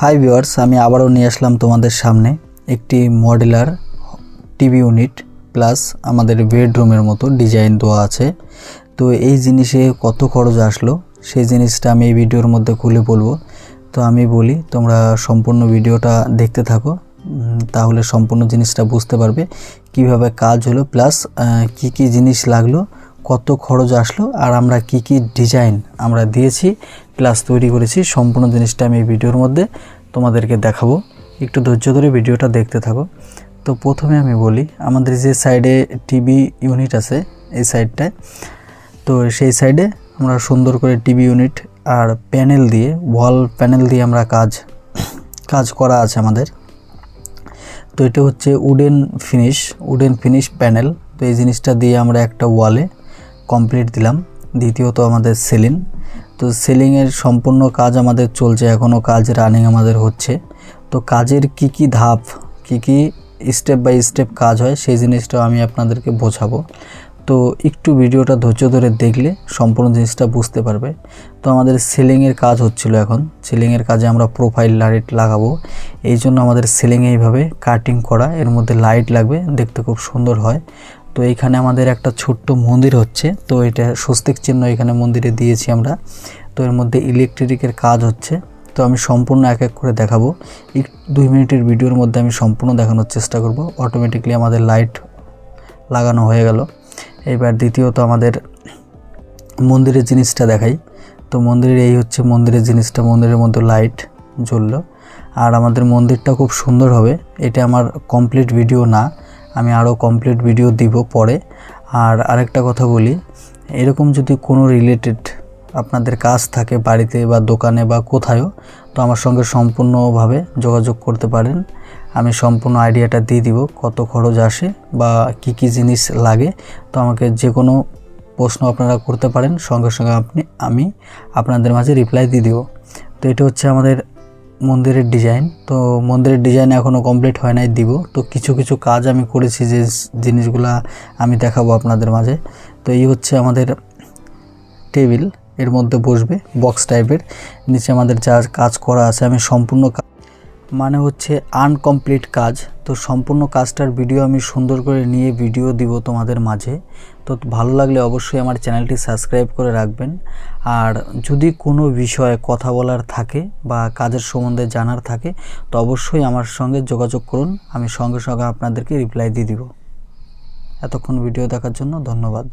Hi viewers আমি আবারও নিয়ে আসলাম তোমাদের সামনে একটি মডেলার টিভি ইউনিট প্লাস আমাদের বেডরুমের মতো ডিজাইন দেওয়া আছে। তো এই জিনিসে কত খরচ আসলো, সেই জিনিসটা আমি এই ভিডিওর মধ্যে খুলে বলব। তো আমি বলি, তোমরা সম্পূর্ণ ভিডিওটা দেখতে থাকো তাহলে সম্পূর্ণ জিনিসটা বুঝতে পারবে কীভাবে কাজ হলো প্লাস কি কি জিনিস লাগল কত খরচ আসলো আর আমরা কি কি ডিজাইন আমরা দিয়েছি প্লাস তৈরি করেছি, সম্পূর্ণ জিনিসটা আমি ভিডিওর মধ্যে তোমাদেরকে দেখাবো। একটু ধৈর্য ধরে ভিডিওটা দেখতে থাকো। তো প্রথমে আমি বলি, আমাদের যে সাইডে টিভি ইউনিট আছে, এই সাইডটায় তো সেই সাইডে আমরা সুন্দর করে টিভি ইউনিট আর প্যানেল দিয়ে ওয়াল প্যানেল দিয়ে আমরা কাজ কাজ করা আছে আমাদের। তো এটা হচ্ছে wooden finish wooden finish panel তো এই জিনিসটা দিয়ে আমরা একটা ওয়ালে কমপ্লিট দিলাম। দ্বিতীয়ত আমাদের সেলিং তো সেলিংয়ের সম্পূর্ণ কাজ আমাদের চলছে এখনও কাজ রানিং আমাদের হচ্ছে। তো কাজের কি কি ধাপ, কি কি স্টেপ বাই স্টেপ কাজ হয়, সেই জিনিসটাও আমি আপনাদেরকে বোঝাবো। তো একটু ভিডিওটা ধৈর্য ধরে দেখলে সম্পূর্ণ জিনিসটা বুঝতে পারবে। তো আমাদের সিলিংয়ের কাজ হচ্ছিল এখন। সিলিংয়ের কাজে আমরা প্রোফাইল লাইট লাগাবো। এই জন্য আমাদের সিলিং এইভাবে কাটিং করা, এর মধ্যে লাইট লাগবে, দেখতে খুব সুন্দর হয়। তো এখানে আমাদের একটা ছোট্ট মন্দির হচ্ছে। তো এটা স্বস্তিক চিহ্ন এখানে মন্দিরে দিয়েছি আমরা। তো এর মধ্যে ইলেকট্রিকের কাজ হচ্ছে। তো আমি সম্পূর্ণ এক এক করে দেখাবো। এক, দুই মিনিটের ভিডিওর মধ্যে আমি সম্পূর্ণ দেখানোর চেষ্টা করব। অটোমেটিকলি আমাদের লাইট লাগানো হয়ে গেল। এবার দ্বিতীয়ত আমাদের মন্দিরের জিনিসটা দেখাই। তো মন্দিরের এই হচ্ছে মন্দিরের জিনিসটা। মন্দিরের মধ্যে লাইট জ্বললো। আর আমাদের মন্দিরটা খুব সুন্দর হবে। এটা আমার কমপ্লিট ভিডিও না। আমি আরও কমপ্লিট ভিডিও দিব পরে। আর আরেকটা কথা বলি, এরকম যদি কোনো রিলেটেড আপনাদের কাজ থাকে বাড়িতে বা দোকানে বা কোথায়ও, তো আমার সঙ্গে সম্পূর্ণভাবে যোগাযোগ করতে পারেন। আমি সম্পূর্ণ আইডিয়াটা দিয়ে দিব কত খরচ আসে বা কি কি জিনিস লাগে। তো আমাকে যে কোনো প্রশ্ন আপনারা করতে পারেন, সঙ্গে সঙ্গে আপনি, আমি আপনাদের মাঝে রিপ্লাই দিয়ে দিব। তো এটা হচ্ছে আমাদের মন্দিরের ডিজাইন তো মন্দিরের ডিজাইন এখনও কমপ্লিট হয় নাই দিব। তো কিছু কিছু কাজ আমি করেছি যে জিনিসগুলা আমি দেখাবো আপনাদের মাঝে। তো এই হচ্ছে আমাদের টেবিলের মধ্যে বসবে বক্স টাইপের নিচে আমাদের যা কাজ করা আছে, আমি সম্পূর্ণ মানে হচ্ছে আনকমপ্লিট কাজ। তো সম্পূর্ণ কাজটার ভিডিও আমি সুন্দর করে নিয়ে ভিডিও দিব তোমাদের মাঝে। তো ভালো লাগলে অবশ্যই আমার চ্যানেলটি সাবস্ক্রাইব করে রাখবেন। আর যদি কোনো বিষয়ে কথা বলার থাকে বা কাজের সম্বন্ধে জানার থাকে, তো অবশ্যই আমার সঙ্গে যোগাযোগ করুন। আমি সঙ্গে সঙ্গে আপনাদেরকে রিপ্লাই দিয়ে দিব। এতক্ষণ ভিডিও দেখার জন্য ধন্যবাদ।